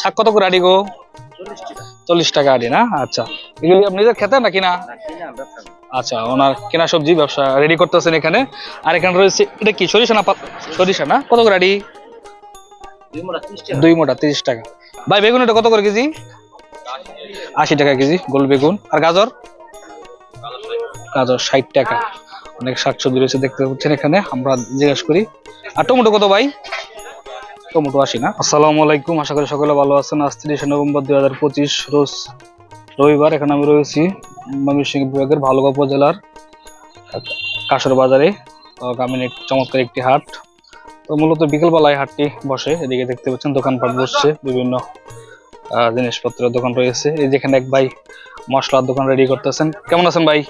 শাক কত করে আড়ি গো। চল্লিশ টাকা আড়ি না? আচ্ছা। এগুলি আপনি নিজের খেতেন না আচ্ছা ওনার কেনা সবজি ব্যবসা রেডি করতেছেন এখানে। আর এখানে রয়েছে, এটা কি, সরিষা না সরিষা না? কত করে আড়ি? দুই মোটা, তিরিশ টাকা। ভাই বেগুন এটা কত করে কেজি? আশি টাকা কেজি, গোল বেগুন। আর গাজর? গাজর ষাট টাকা। অনেক শাকসবজি রয়েছে দেখতে পাচ্ছেন এখানে, আমরা জিজ্ঞেস করি। আর টমেটো কত ভাই? টমেটো আশি না? আসসালামু আলাইকুম আশা করি সকলে ভালো আছেন। আজ তিরিশে নভেম্বর দুই হাজার পঁচিশ রোজ রবিবার এখানে আমি রয়েছি ময়মনসিংহ বিভাগের ভালুকা উপজেলার কাশর বাজারে তো গ্রামীণ এক চমৎকার একটি হাট। তো মূলত বিকেলবেলায় হাটটি বসে এদিকে দেখতে পাচ্ছেন দোকানপাট বসছে বিভিন্ন আহ, জিনিসপত্রের দোকান রয়েছে। এই যেখানে এক ভাই মশলার দোকান রেডি করতেছেন। কেমন আছেন ভাই?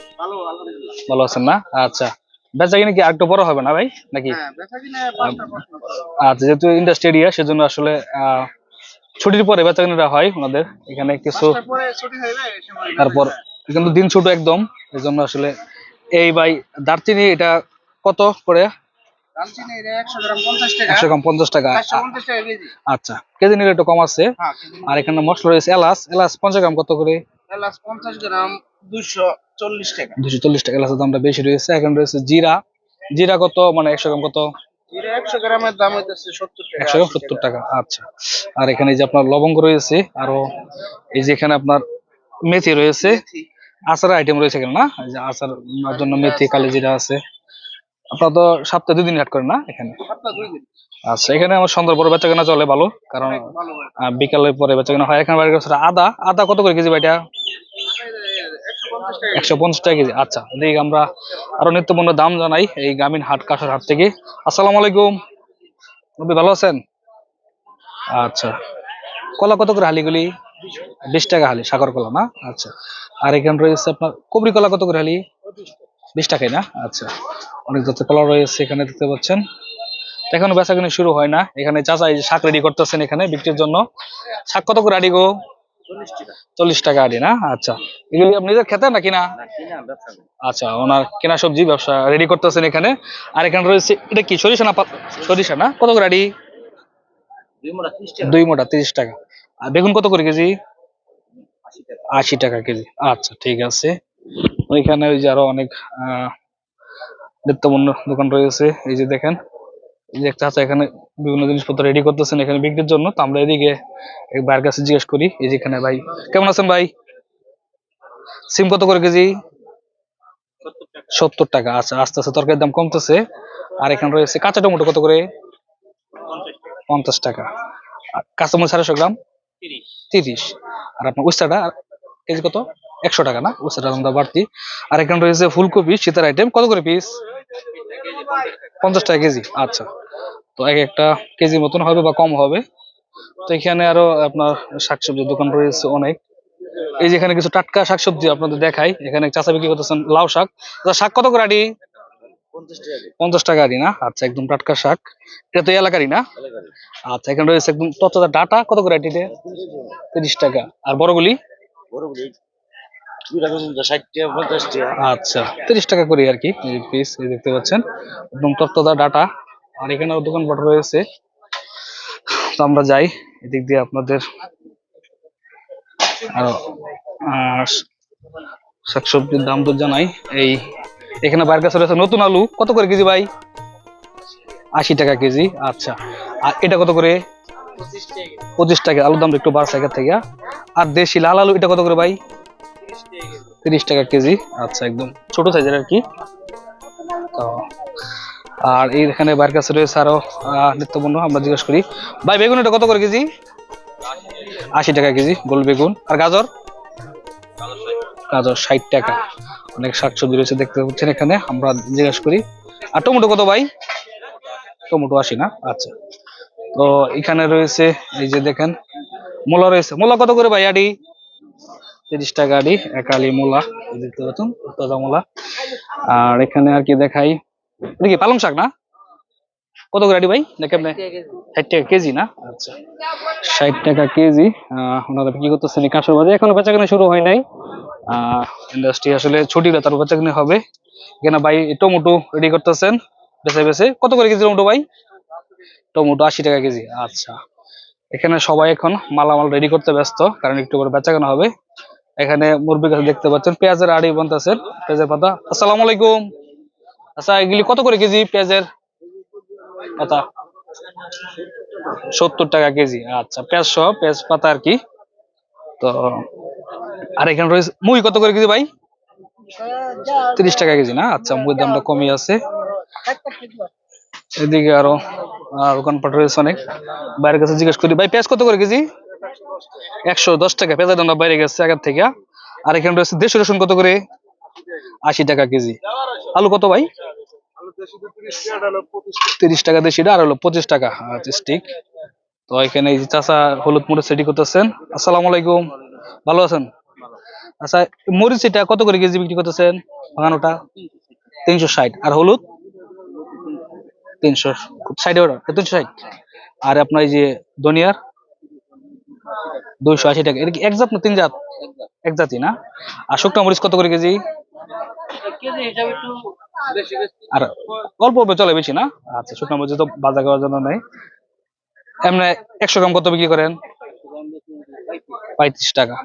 ভালো আছেন না? আচ্ছা। বেচা কিনা কি আরেকটু বড় হবে না ভাই? নাকি? আচ্ছা যেহেতু ইন্ডাস্ট্রি এরিয়া সেজন্য আসলে ছুটির পরে বেচা কিনাটা হয় ওনাদের। এখানে কিছু তারপর কিন্তু দিন ছোট একদম এই জন্য আসলে এই ভাই দারচিনি এটা কত করে? একশো গ্রাম পঞ্চাশ টাকা। আচ্ছা কেজি নিলে একটু কম আছে। আর এখানে মশলা রয়েছে এলাচ। এলাচ পঞ্চাশ গ্রাম কত করে? পঞ্চাশ গ্রাম দুইশো চল্লিশ টাকা। দুশো চল্লিশ টাকা এলাচের দামটা বেশি রয়েছে। এখানে রয়েছে জিরা। জিরা কত? মানে একশো গ্রাম কত? জিরা একশো গ্রামের দাম হইতেছে সত্তর টাকা। একশো গ্রাম সত্তর টাকা আচ্ছা। আর এখানে যে আপনার লবঙ্গ রয়েছে আরও এই যে এখানে আপনার মেথি রয়েছে। আচার আইটেম রয়েছে এখানে না? আচার জন্য মেথি কালি জিরা আছে। আপনার তো সপ্তাহে দুদিন হাট করেন না এখানে? আচ্ছা এখানে আমার সন্ধ্যার পরে বেচা কেনা চলে ভালো কারণ বিকালের পরে বেচা কেনা হয়। এখানে বাড়ির কাছে আদা। আদা কত করে কেজি ভাইটা? একশো পঞ্চাশ টাকা একশো পঞ্চাশ টাকা কেজি। আচ্ছা দেখি আমরা আরও নিত্যপূর্ণ দাম জানাই এই গ্রামীণ হাট কাঁসার হাট থেকে। আসসালামু আলাইকুম। নবী ভালো আছেন? আচ্ছা কলা কত করে হালিগুলি? বিশ। টাকা হালি সাগর কলা না? আচ্ছা আর এখানে রয়েছে আপনার কবরি কলা কত করে হালি? বিশ টাকাই না? আচ্ছা। অনেক জাতের কলা রয়েছে এখানে দেখতে পাচ্ছেন। এখনও বেচা কিনে শুরু হয় না। এখানে চাচা এই শাক রেডি করতেছেন এখানে বিক্রির জন্য। শাক কত করে আড়ি গো? চল্লিশ টাকা আড়ি না? আচ্ছা। এগুলি আপনি নিজের খেতেন না কিনা? আচ্ছা ওনার কেনা সবজি ব্যবসা রেডি করতেছেন এখানে। আর এখানে রয়েছে এটা কি সরিষা না সরিষা না? কত করে আড়ি? দুই মোটা তিরিশ টাকা। আর বেগুন কত করে কেজি? আশি টাকা কেজি। আচ্ছা ঠিক আছে। ওইখানে ওই যে আরও অনেক নিত্যপণ্য দোকান রয়েছে। এই যে দেখেন, এই যে আছে এখানে বিভিন্ন জিনিসপত্র রেডি করতেছেন এখানে বিক্রির জন্য। তো আমরা এদিকে ভাইয়ের কাছে জিজ্ঞেস করি, এই যে এখানে ভাই, কেমন আছেন ভাই? সিম কত করে কেজি? সত্তর টাকা। আচ্ছা আস্তে আস্তে তরকারির দাম কমতেছে। আর এখানে রয়েছে কাঁচা টমেটো কত করে? পঞ্চাশ টাকা। কাঁচামরিচ আড়াইশো গ্রাম? তিরিশ। আর আপনার উস্তাটা কেজি কত? একশো টাকা না? উস্তাটা দামটা বাড়তি। আর এখানে রয়েছে ফুলকপি শীতের আইটেম কত করে পিস পঞ্চাশ টাকা কেজি। আচ্ছা। তো এক একটা কেজি মতন হবে বা কম হবে। তো এখানে আরও আপনার শাকসবজির দোকান রয়েছে অনেক। এই যে এখানে কিছু টাটকা শাকসবজি আপনাদের দেখাই। এখানে চাষা বিক্রি করতেছেন লাউ শাক। আচ্ছা, শাক কত করে আড়ি পঞ্চাশ টাকা আড়ি না? আচ্ছা একদম টাটকা শাক। এটা তো এলাকারই না? আচ্ছা এখানে রয়েছে একদম তত্ত্বতা ডাটা। কত করে আটিতে? তিরিশ টাকা। আর বড়গুলি আচ্ছা তিরিশ টাকা করে আর কি পিস দেখতে পাচ্ছেন। ডাটা। আর এখানে দোকানপাট রয়েছে। তো আমরা যাই, এদিক দিয়ে আপনাদের আরও শাকসবজির দাম তো জানাই। এই, এখানে বাইরের কাছে রয়েছে নতুন আলু। কত করে কেজি ভাই? আশি টাকা কেজি আচ্ছা। আর এটা কত করে? পঁচিশ টাকা। আলুর দাম একটু বাড়ছে আগের থেকে। আর দেশি লাল আলু, এটা কত করে ভাই? তিরিশ টাকা কেজি। আচ্ছা একদম ছোট সাইজের আর কি। তো, আর এই এখানে বাইরের কাছে রয়েছে আরও নিত্যপণ্য আমরা জিজ্ঞেস করি। ভাই, বেগুন এটা কত করে কেজি? আশি টাকা কেজি, গোল বেগুন। আর গাজর? গাজর ষাট টাকা। অনেক শাকসবজি রয়েছে দেখতে পাচ্ছেন এখানে, আমরা জিজ্ঞেস করি। আর টমেটো কত ভাই? টমেটো আশি না? আচ্ছা। তো, এখানে রয়েছে, এই যে দেখেন, মূলা রয়েছে। মূলা কত করে ভাই আডি তিরিশ টাকা আডি একালি মূলা দেখতে পাচ্ছেন তাজা মূলা। আর এখানে আর কি দেখাই এটা কি পালং শাক না? কত করে আডি ভাই? দেখেন ষাট টাকা কেজি। না? আচ্ছা ষাট টাকা কেজি। ওনারা বিক্রি করতেছেন কাঁচের বাজারে এখনও বেচা কেনা শুরু হয় নাই। আহ ইন্ডাস্ট্রি আসলে ছুটি তার বেচা কেনা হবে। এখানে ভাই টমেটো রেডি করতেছেন বেছে বেছে। কত করে কেজি টমেটো ভাই? টমেটো আশি টাকা কেজি আচ্ছা। এখানে সবাই এখন মালামাল রেডি করতে ব্যস্ত কারণ একটু করে বেচা কেনা হবে। এখানে মুরব্বী কাছে দেখতে পাচ্ছেন পেঁয়াজের আড়ি বন্ধ আছে পেঁয়াজের পাতা। আসসালামু আলাইকুম। আচ্ছা এগুলি কত করে কেজি পেঁয়াজের পাতা? সত্তর টাকা কেজি। আচ্ছা পেঁয়াজ সহ পেঁয়াজ পাতা আর কি। তো আর এখানে রয়েছে মুই কত করে কেজি ভাই? তিরিশ টাকা কেজি না? আচ্ছা মুগের দামটা কমই আছে। এদিকে আরও আহ, দোকানপাট রয়েছে অনেক। বাইরের কাছে জিজ্ঞেস করি ভাই পেঁয়াজ কত করে কেজি? একশো দশ টাকা পেঁয়াজের দামটা বাইরে গেছে আগের থেকে। আর এখানে রয়েছে দেশি রসুন কত করে? আশি টাকা কেজি। আলু কত ভাই? তিরিশ টাকা দেশিটা আর হলো পঁচিশ টাকা। আচ্ছা স্টিক তো এখানে এই যে চাচা হলুদ মরিচ রেডি করতেছেন। আসসালামু আলাইকুম। ভালো আছেন? আচ্ছা মরিচ এটা কত করে কেজি বিক্রি করতেছেন? ভাঙানোটা তিনশো ষাট। আর হলুদ? তিনশো। ষাট তিনশো ষাট। আর আপনার এই যে ধনিয়ার? দুইশো আশি টাকা। এটা কি এক জাত না তিন জাত? এক জাতি না? আর শুকনো মরিচ কত করে কেজি? আর অল্প অল্প চলে বেশি না? আচ্ছা শুকনো মরিচ তো বাজার করার জন্য নেই। এমনি একশো গ্রাম কত বিক্রি করেন? পঁয়ত্রিশ টাকা।